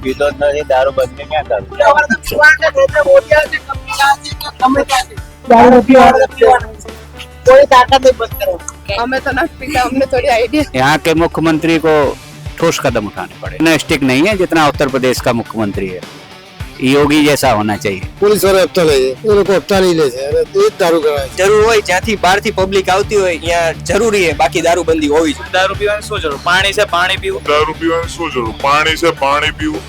પીતો જ નથી દારૂ બંધી ક્યાં કરું કોઈ તાકાત નહીં બંધ કરવાની અમે તો નથી પીતા અમને થોડી આઈડિયા यहाँ के मुख्यमंत्री को ठोस कदम उठाने पड़े इतना स्टिक नहीं है जितना उत्तर प्रदेश का मुख्यमंत्री है योगी जैसा होना चाहिए પોલીસ વાળા હપ્તા લે છે એ લોકો હપ્તા નહીં લે છે અને એ જ દારૂ કરાવે છે જરૂર હોય જ્યાંથી બહારથી પબ્લિક આવતી હોય ત્યાં જરૂરી છે બાકી દારૂબંધી હોવી જોઈએ દારૂ પીવાની શું જરૂર પાણી છે પાણી પીવું દારૂ પીવાની શું જરૂર પાણી છે પાણી પીવું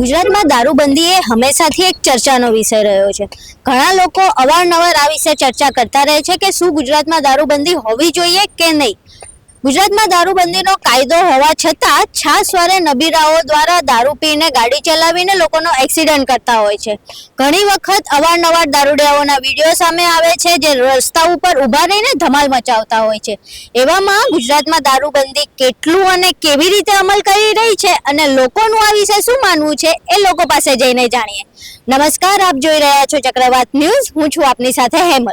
ગુજરાતમાં દારૂબંધી એ હંમેશાથી એક ચર્ચાનો વિષય રહ્યો છે. ઘણા લોકો અવારનવાર આ વિશે ચર્ચા કરતા રહે છે કે શું ગુજરાતમાં દારૂબંધી હોવી જોઈએ કે નહીં? ગુજરાતમાં દારૂબંધીનો કાયદો હોવા છતાં છાસવારે નબીરાઓ દ્વારા દારૂ પીને ગાડી ચલાવીને લોકોનો એક્સિડન્ટ કરતા હોય છે. ઘણી વખત અવારનવાર દારૂડિયાઓના વીડિયો સામે આવે છે જે રસ્તા ઉપર ઊભા રહીને ધમાલ મચાવતા હોય છે. એવામાં ગુજરાતમાં દારૂબંધી કેટલું અને કેવી રીતે અમલ કરી રહી છે અને લોકોનું આ વિશે શું માનવું છે એ લોકો પાસે જઈને જાણીએ. નમસ્કાર, આપ જોઈ રહ્યા છો ચક્રવાત ન્યૂઝ. હું છું આપની સાથે હેમલ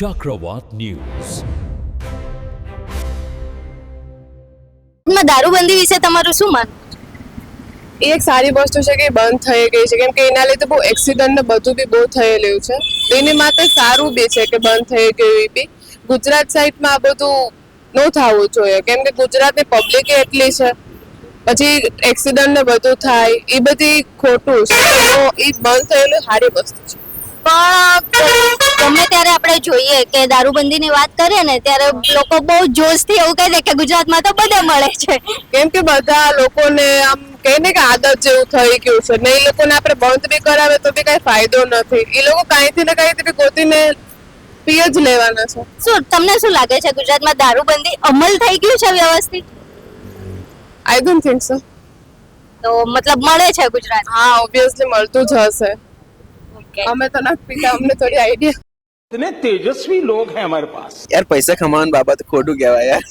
Chakravat ન્યૂઝ દારૂબંધી વિશે તમારું શું માનવું? એ એક સારી વસ્તુ છે કે બંધ થઈ ગઈ છે. કેમ કે એના લીધે બહુ એક્સિડન્ટ ને બધું બી બહુ થયેલું છે. એની માટે સારું બી છે કે બંધ થઈ ગયું એ બી. ગુજરાત સાઈડમાં આ બધું ન થવું જોઈએ. કેમ કે ગુજરાતની પબ્લિક એટલી છે. પછી એક્સિડન્ટ ને બધું થાય એ બધી ખોટું છે. એ બંધ થયેલું સારી વસ્તુ છે. પણ ગમે ત્યારે આપણે જોઈએ કે દારૂબંધીની વાત કરીએ ને ત્યારે લોકો બહુ જોશથી એવું કહી દે કે ગુજરાતમાં તો બધે મળે છે. કેમ કે બધા લોકોને આમ કહે ને કે આદત જેવું થઈ ગયું છે. ને એ લોકોને આપણે બંધ બી કરાવે તો બી કઈ ફાયદો નથી. એ લોકો કાંઈથી ને કાંઈથી ગોતીને પી જ લેવાના છે. શું તમને શું લાગે છે? ગુજરાતમાં દારૂબંધી અમલ થઈ ગયું છે વ્યવસ્થિત? આઈ ડોન્ટ થિંક સો તો મતલબ મળે છે ગુજરાત હા ઓબ્વિયસલી મળતું જ હશે. અમે તો નથી પીતા અમને થોડી આઈડિયા इतने तेजस्वी लोग हैं हमारे पास યાર પૈસા કમાવાની બાબત ખોટું કહેવાય યાર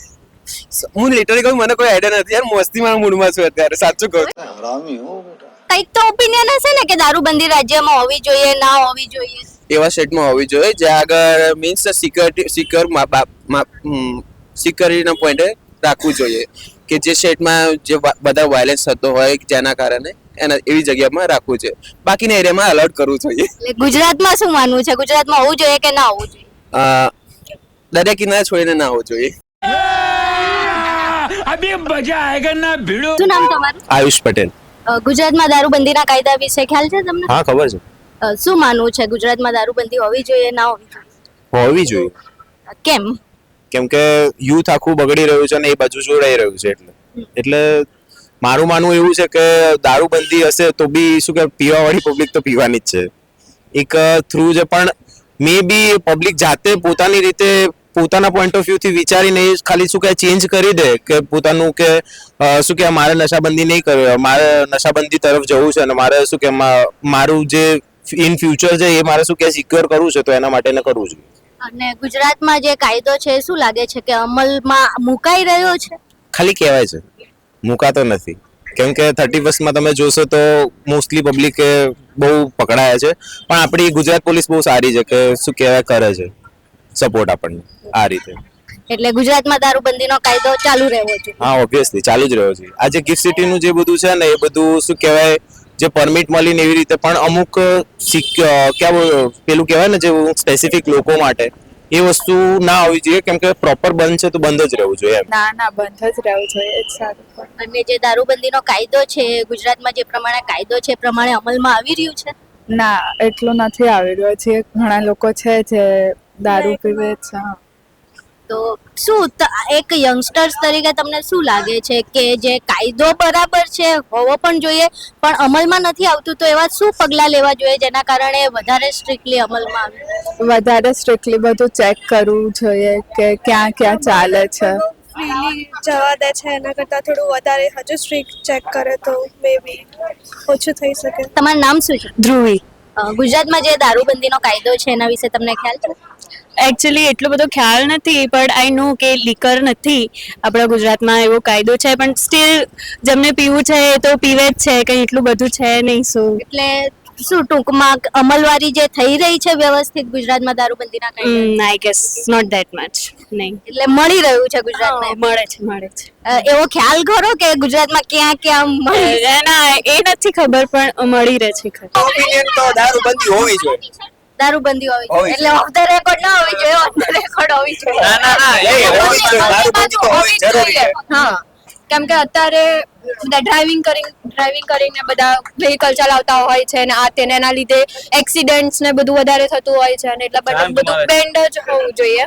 હું લિટરલી કહું મને કોઈ આઈડિયા નથી યાર મસ્તી મારા મૂડમાં છું અત્યારે સાચું કહું કંઈક તો ઓપિનિયન હશે ને કે દારૂબંધી રાજ્યમાં હોવી જોઈએ ના હોવી જોઈએ એવા સ્ટેટમાં હોવી જોઈએ જ્યાં આગળ મીન્સ સિક્યોરિટી સિક્યોર સિક્યોરિટીના પોઈન્ટે રાખવું જોઈએ કે જે સ્ટેટમાં જે વા- બધા વાયલન્સ થતો હોય જેના કારણે એના એવી જગ્યામાં રાખવું છે. બાકીના એરિયામાં અલર્ટ કરવું જોઈએ. ગુજરાતમાં શું માનવું છે? ગુજરાતમાં હોવું જોઈએ કે ના હોવું જોઈએ? દરિયા કિનારે છોડીને ના હોવું જોઈએ. ગુજરાતમાં દારૂબંધીના કાયદા વિશે ખ્યાલ છે તમને? ખબર છે. શું માનવું છે? ગુજરાતમાં દારૂબંધી હોવી જોઈએ ના હોવી હોવી જોઈએ. કેમ? કેમ કે યુથ આખું બગડી રહ્યું છે અને એ બાજુ જોડાઈ રહ્યું છે એટલે. એટલે મારું માનવું એવું છે કે દારૂબંધી હશે તો બી શું કે પીવાવાળી પબ્લિક તો પીવાની જ છે. એક થ્રુ છે પણ મે બી પબ્લિક જાતે પોતાની રીતે પોતાના પોઈન્ટ ઓફ વ્યૂથી વિચારીને ખાલી શું કે ચેન્જ કરી દે કે પોતાનું કે શું કે મારે નશાબંધી નહીં કરવી મારે નશાબંધી તરફ જવું છે અને મારે શું કે મારું જે ઇન ફ્યુચર છે એ મારે શું કે સિક્યોર કરવું છે તો એના માટે એને કરવું જોઈએ. અને ગુજરાતમાં જે કાયદો છે શું લાગે છે કે અમલમાં મુકાઈ રહ્યો છે? ખાલી કહેવાય છે. મુકાતો નથી. કેમ કે થર્ટી ફર્સ્ટમાં તમે જોશો તો મોસ્ટલી પબ્લિકે બહુ પકડાયા છે. પણ આપણી ગુજરાત પોલીસ બહુ સારી છે કે શું કહેવાય કરે છે. સપોર્ટ આપણને આ રીતે. એટલે ગુજરાતમાં દારૂબંધીનો કાયદો ચાલુ રહેવો છે. હા ઓબ્વિયસલી ચાલુ જ રહ્યો છે. આ જે ગિફ્ટ સિટીનું જે બધું છે ને એ બધું શું કહેવાય જે પરમિટ મળીને એવી રીતે પણ અમુક ક્યાં પેલું કહેવાય ને જે સ્પેસિફિક લોકો માટે એ વસ્તુ ના હોવી જોઈએ કેમ કે પ્રોપર બંધ છે તો બંધ જ રહેવું જોઈએ ના ના બંધ જ રહેવું જોઈએ સારું અને જે દારૂબંધીનો કાયદો છે એ ગુજરાતમાં જે પ્રમાણે કાયદો છે એ પ્રમાણે અમલમાં આવી રહ્યું છે? ના એટલું નથી આવી રહ્યો. છે ઘણા લોકો છે જે દારૂ પીવે છે હા. તો શું ત- એક યંગસ્ટર્સ તરીકે તમને શું લાગે છે કે જે કાયદો બરાબર છે હોવો પણ જોઈએ પણ અમલમાં નથી આવતું તો એવા શું પગલાં લેવા જોઈએ જેના કારણે વધારે સ્ટ્રિક્ટલી અમલમાં આવે? વધારે સ્ટ્રિક્ટલી બધું ચેક કરવું જોઈએ કે ક્યાં ક્યાં ચાલે છે. ફ્રીલી જવા દે છે એના કરતાં થોડું વધારે હજુ સ્ટ્રિક્ટ ચેક કરે તો મે બી ઓછું થઈ શકે. તમારું નામ શું છે? ધ્રુવી. ગુજરાતમાં જે દારૂબંધીનો કાયદો છે એના વિશે તમને ખ્યાલ છે? એકચ્યુઅલી એટલો બધો ખ્યાલ નથી પણ આઈ નો કે લીકર નથી આપણા ગુજરાતમાં એવો કાયદો છે પણ સ્ટીલ જેમને પીવું છે એ તો પીવે જ છે કંઈ એટલું બધું છે નહીં શું એટલે શું ટૂંકમાં અમલવારી જે થઈ રહી છે વ્યવસ્થિત ગુજરાતમાં દારૂબંધીના કારણે I guess not that much નહીં. એટલે મળી રહ્યું છે ગુજરાતમાં મળે છે મળે છે. એવો ખ્યાલ કરો કે ગુજરાતમાં ક્યાં ક્યાં મળે ના એ નથી ખબર પણ મળી રહે છે ખબર ઓપિનિયન તો દારૂબંધી હોવી જોઈએ. દારૂબંધી હોવી જોઈએ એટલે ઓફ ધ રેકોર્ડ ના હોવી જોઈએ ઓન ધ રેકોર્ડ હોવી જોઈએ. ના ના ના એ હોવી જોઈએ દારૂબંધી તો હોવી જરૂરી છે. હા. કેમ કે અત્યારે બધા ડ્રાઇવિંગ કરી ડ્રાઇવિંગ કરીને બધા વ્હીકલ ચલાવતા હોય છે ને આ તેને એના લીધે એક્સિડન્ટ્સ ને બધું વધારે થતું હોય છે અને એટલે બધું બધું બેન્ડ જ હોવું જોઈએ.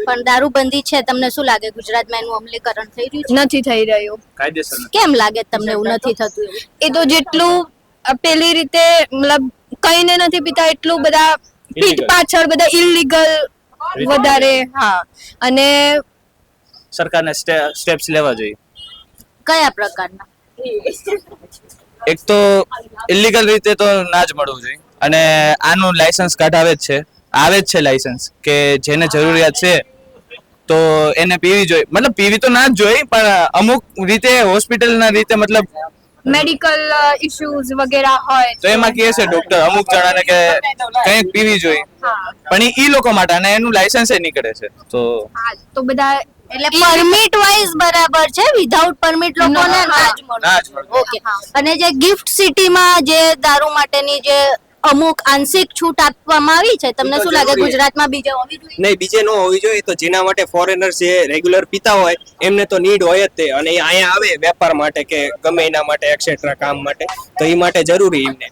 પણ દારૂબંધી છે તમને શું લાગે? ગુજરાતમાં એનું અમલીકરણ થઈ રહ્યું છે? નથી થઈ રહ્યું. કાયદેસર કેમ લાગે તમને એવું નથી થતું એ તો જેટલું પેલી રીતે મતલબ કઈને નથી પીતા એટલું બધા પીઠ પાછળ બધા ઇલીગલ વધારે હા. અને સરકારને સ્ટેપ્સ લેવા જોઈએ. કયા પ્રકારના? એક તો ઇલીગલ રીતે તો ના જ મળવું જોઈએ. અને આનું લાયસન્સ કાઢાવે જ છે. આવે જ છે લાયસન્સ કે જેને જરૂરિયાત છે તો એને પીવી જોઈએ. મતલબ પીવી તો ના જ જોઈએ પણ અમુક રીતે હોસ્પિટલના રીતે મતલબ મેડિકલ ઇશ્યુઝ વગેરે હોય તો એમાં કહે છે ડોક્ટર અમુક જણાને કે કંઈક પીવી જોઈએ. પણ ઈ ઈ લોકો માટે અને એનું લાયસન્સ એ નીકળે છે. તો હા તો બધા એટલે પરમિટ વાઇઝ બરાબર છે વિધાઉટ પરમિટ લોકોને ના જ મળે. ઓકે અને જે ગિફ્ટ સિટીમાં જે દારૂ માટેની જે અમુક આંશિક છૂટ આપવામાં આવી છે. તમને શું લાગે ગુજરાતમાં બીજે હોવી જોઈએ? નહીં બીજે ન હોવી જોઈએ તો જેના માટે ફોરેનર જે રેગ્યુલર પીતા હોય એમને તો નીડ હોય જ તે. અને અહીંયા આવે વેપાર માટે કે ગમે એના માટે એક્સેટ્રા કામ માટે તો એ માટે જરૂરી એમને.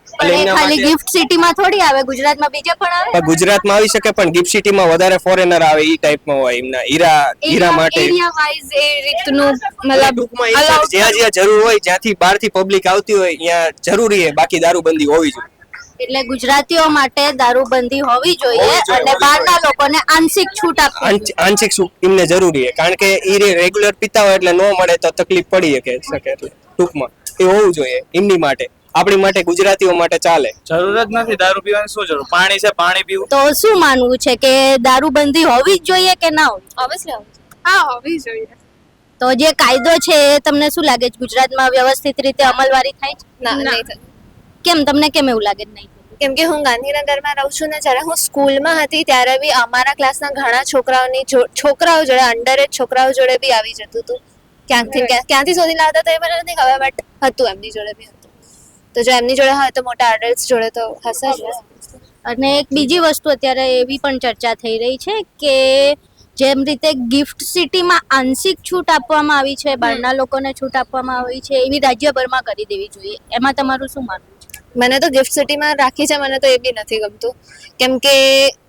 ખાલી ગિફ્ટ સિટીમાં થોડી આવે ગુજરાતમાં બીજે પણ આવે? ગુજરાતમાં આવી શકે પણ ગિફ્ટ સિટીમાં વધારે ફોરેનર આવે એ ટાઈપમાં હોય એમના હીરા હીરા માટે. એરિયા વાઇઝ એ રીતનું મતલબ ટૂંકમાં એ allowed જ્યાં જ્યાં જરૂર હોય જ્યાંથી બહારથી પબ્લિક આવતી હોય ત્યાં જરૂરી છે બાકી દારૂબંધી હોવી જોઈએ. એટલે ગુજરાતીઓ માટે દારૂબંધી હોવી જોઈએ અને બહારના લોકોને આંશિક છૂટ આપવી આંશિક છૂટ એમને જરૂરી છે. કારણ કે એ રેગ્યુલર પીતા હોય એટલે ન મળે તો તકલીફ પડી શકે શકે એટલે ટૂંકમાં. એ હોવું જોઈએ એમની માટે. આપણી માટે ગુજરાતીઓ માટે ચાલે. જરૂર જ નથી દારૂ પીવાની શું જરૂર? પાણી છે પાણી પીવું. તો શું માનવું છે કે દારૂબંધી હોવી જ જોઈએ કે ના હોવી ઓબ્વિયસલી હા હોવી જોઈએ. તો જે કાયદો છે એ તમને શું લાગે છે? ગુજરાતમાં વ્યવસ્થિત રીતે અમલવારી થાય છે? ના નહીં. કેમ? તમને કેમ એવું લાગે નહીં? કેમ કે હું ગાંધીનગરમાં રહું છું ને જ્યારે હું સ્કૂલમાં હતી ત્યારે બી અમારા ક્લાસના ઘણા છોકરાઓની છોકરાઓ જોડે અંડર એજ છોકરાઓ જોડે બી આવી જતું હતું. ક્યાંકથી ક્યાંથી શોધી લાવતા તો એ મને નથી ખબર બટ હતું એમની જોડે બી હતું. તો જો એમની જોડે હોય તો મોટા અડલ્ટ જોડે તો હશે જ. અને એક બીજી વસ્તુ અત્યારે એવી પણ ચર્ચા થઈ રહી છે કે જેમ રીતે ગિફ્ટ સિટીમાં આંશિક છૂટ આપવામાં આવી છે બહારના લોકોને છૂટ આપવામાં આવી છે એવી રાજ્યભરમાં કરી દેવી જોઈએ. એમાં તમારું શું માનવું? મને તો ગિફ્ટ સિટીમાં રાખી છે, મને તો એ બી નથી ગમતું. કેમ કે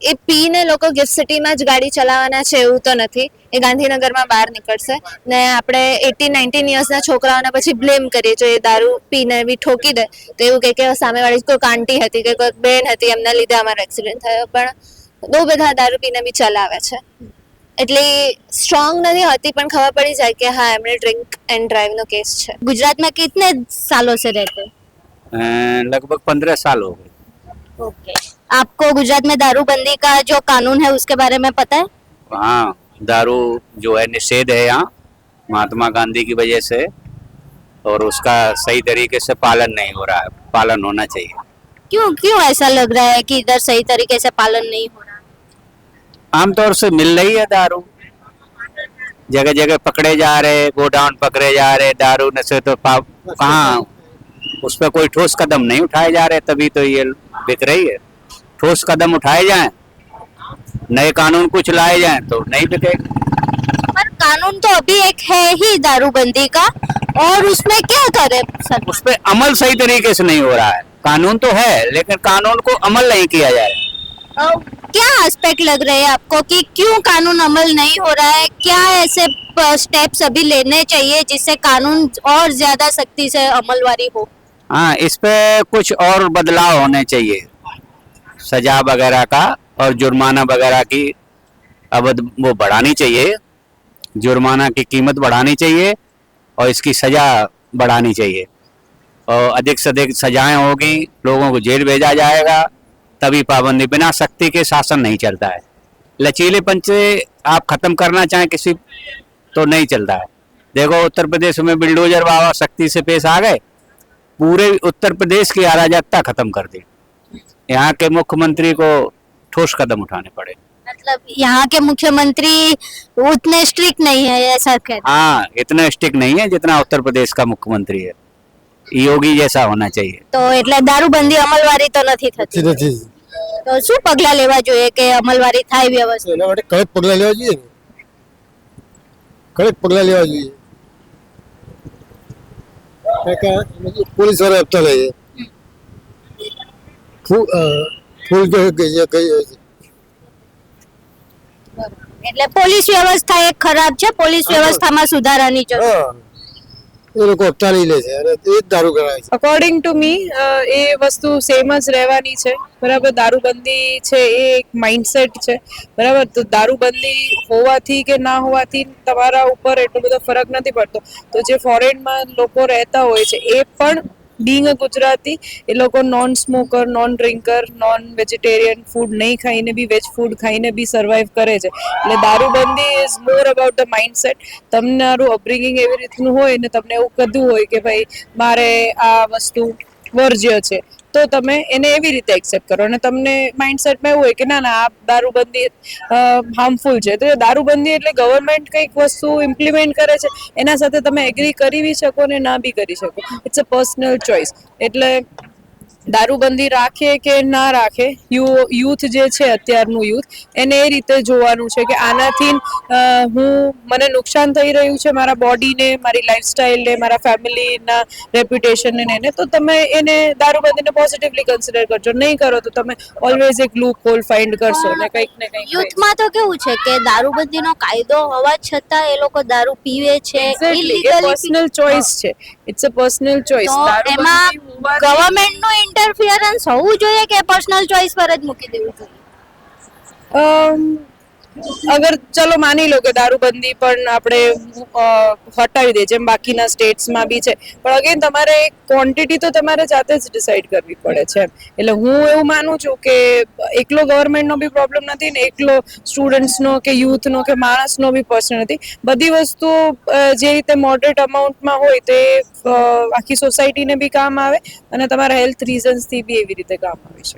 એ પીને લોકો ગિફ્ટ સિટીમાં જ ગાડી ચલાવવાના છે, એવું તો નથી. એ ગાંધીનગરમાં બહાર નીકળશે. ને આપણે એટીન નાઇન્ટીન યર્સના છોકરાઓને પછી બ્લેમ કરીએ જો એ દારૂ પીને બી ઠોકી દે. તો એવું કહે કે સામેવાળી કોઈ કાંટી હતી કે કોઈ બેન હતી, એમના લીધે અમારો એક્સિડન્ટ થયો. પણ બહુ બધા દારૂ પીને બી ચલાવે છે. એટલી સ્ટ્રોંગ નથી હોતી, પણ ખબર પડી જાય કે હા, એમણે ડ્રિંક એન્ડ ડ્રાઈવનો કેસ છે. ગુજરાતમાં કેટલે સાલો છે રહેતે? लगभग पंद्रह साल हो गए। ओके। आपको गुजरात में दारूबंदी का जो कानून है उसके बारे में पता है? हाँ दारू जो है निषेध है यहाँ महात्मा गांधी की वजह से और उसका सही तरीके से पालन नहीं हो रहा है। पालन होना चाहिए। क्यों क्यों ऐसा लग रहा है कि इधर सही तरीके से पालन नहीं हो रहा? आमतौर से मिल रही है दारू। जगह जगह पकड़े जा रहे गोडाउन पकड़े जा रहे दारू नशे तो कहाँ उस पर कोई ठोस कदम नहीं उठाए जा रहे तभी तो ये बिक रही है। ठोस कदम उठाए जाएँ नए कानून कुछ लाए जाएँ तो नहीं बिकेगा पर कानून तो अभी एक है ही दारूबंदी का और उसमें क्या करे सर? उस पर अमल सही तरीके से नहीं हो रहा है। कानून तो है लेकिन कानून को अमल नहीं किया जा रहा अ, क्या एस्पेक्ट लग रहे हैं आपको कि क्यों कानून अमल नहीं हो रहा है? क्या ऐसे स्टेप्स अभी लेने चाहिए जिससे कानून और ज़्यादा सख्ती से अमलवारी हो? हाँ इस पे कुछ और बदलाव होने चाहिए। सजा वगैरह का और जुर्माना वगैरह की अवध वो बढ़ानी चाहिए। जुर्माना की कीमत बढ़ानी चाहिए और इसकी सजा बढ़ानी चाहिए। और अधिक से अधिक सजाएँ होगी, लोगों को जेल भेजा जाएगा, तभी पाबंदी बिना सख्ती के शासन नहीं चलता है। लचीलेपन से आप खत्म करना चाहें, किसी तो नहीं चलता है। देखो, उत्तर प्रदेश में बिल्डोजर बाबा शक्ति से पेश आ गए। पूरे उत्तर प्रदेश की अराजकता खत्म कर दी यहाँ के मुख्यमंत्री को ठोस कदम उठाने पड़े मतलब यहाँ के मुख्यमंत्री उतने स्ट्रिक्ट नहीं है ऐसा कहते हाँ इतना स्टिक नहीं है जितना उत्तर प्रदेश का मुख्यमंत्री है योगी जैसा होना चाहिए તો એટલે દારૂબંધી અમલવારી તો નથી નથી થતી નથી તો શું પગલા લેવા જોઈએ કે અમલવારી થાય વ્યવસ્થિત એના માટે કડક પગલા લેવા જોઈએ ને કડક પગલા લેવા જોઈએ હપ્તા લે છે. ફૂલ એટલે પોલીસ વ્યવસ્થા એક ખરાબ છે પોલીસ વ્યવસ્થામાં સુધારાની જરૂર. એ લોકો હપ્તા લઈ લે છે અને એ જ દારૂ ગણાય છે. અકોર્ડિંગ ટુ મી એ વસ્તુ સેમ જ રહેવાની છે. બરાબર, દારૂબંધી છે એ એક માઇન્ડસેટ છે. બરાબર, તો દારૂબંધી હોવાથી કે ના હોવાથી તમારા ઉપર એટલો બધો ફરક નથી પડતો. તો જે ફોરેનમાં લોકો રહેતા હોય છે, એ પણ બિંગ અ ગુજરાતી એ લોકો non smoker non drinker non vegetarian food નહીં ખાઈને બી વેજ ફૂડ ખાઈને બી સર્વાઈવ કરે છે. એટલે દારૂબંધી is more about the mindset તમારું અપબ્રિંગિંગ એવી રીતનું હોય ને તમને એવું કીધું હોય કે ભાઈ મારે આ વસ્તુ વર્જ્ય છે. તો તમે એને એવી રીતે એક્સેપ્ટ કરો. અને તમને માઇન્ડસેટમાં એવું હોય કે ના ના, આ દારૂબંધી હાર્મફુલ છે. તો એ દારૂબંધી એટલે ગવર્મેન્ટ કંઈક વસ્તુ ઇમ્પ્લિમેન્ટ કરે છે. એના સાથે તમે એગ્રી કરી શકો ને ના બી કરી શકો. ઇટ્સ અ પર્સનલ ચોઇસ એટલે દારૂબંધી રાખે કે ના રાખે? યુથ જે છે અત્યારનું યુથ એને એ રીતે જોવાનું છે કે આનાથી હું મને નુકસાન થઈ રહ્યું છે મારા બોડીને મારી લાઈફસ્ટાઈલને મારા ફેમિલીના રેપ્યુટેશનને ને એને તો તમે એને દારૂબંધીને પોઝિટિવલી કન્સિડર કરજો. નહીં કરો તો તમે ઓલવેઝ એક ગ્લુ હોલ ફાઇન્ડ કરશો ને કંઈક ને કંઈક. યુથમાં તો કેવું છે કે દારૂબંધીનો કાયદો હોવા છતાં એ લોકો દારૂ પીવે છે પર્સનલ ચોઇસ છે. ઇટ્સ અ પર્સનલ ચોઇસ એમાં ગવર્મેન્ટનું ઇન્ટરફિયરન્સ હોવું જોઈએ કે પર્સનલ ચોઇસ પર જ મૂકી દેવું જોઈએ? અગર ચલો માની લો કે દારૂબંધી પણ આપણે હટાવી દે, જેમ બાકીના સ્ટેટ્સમાં બી છે. પણ અગેન તમારે ક્વોન્ટિટી તો તમારે જાતે જ ડિસાઈડ કરવી પડે છે. એટલે હું એવું માનું છું કે એકલો ગવર્મેન્ટનો બી પ્રોબ્લેમ નથી ને એકલો સ્ટુડન્ટ્સનો કે યુથનો કે માણસનો બી પર્સન નથી. બધી વસ્તુ જે રીતે મોડરેટ અમાઉન્ટમાં હોય તે આખી સોસાયટીને બી કામ આવે અને તમારા હેલ્થ રીઝન્સથી બી એવી રીતે કામ આવી શકે.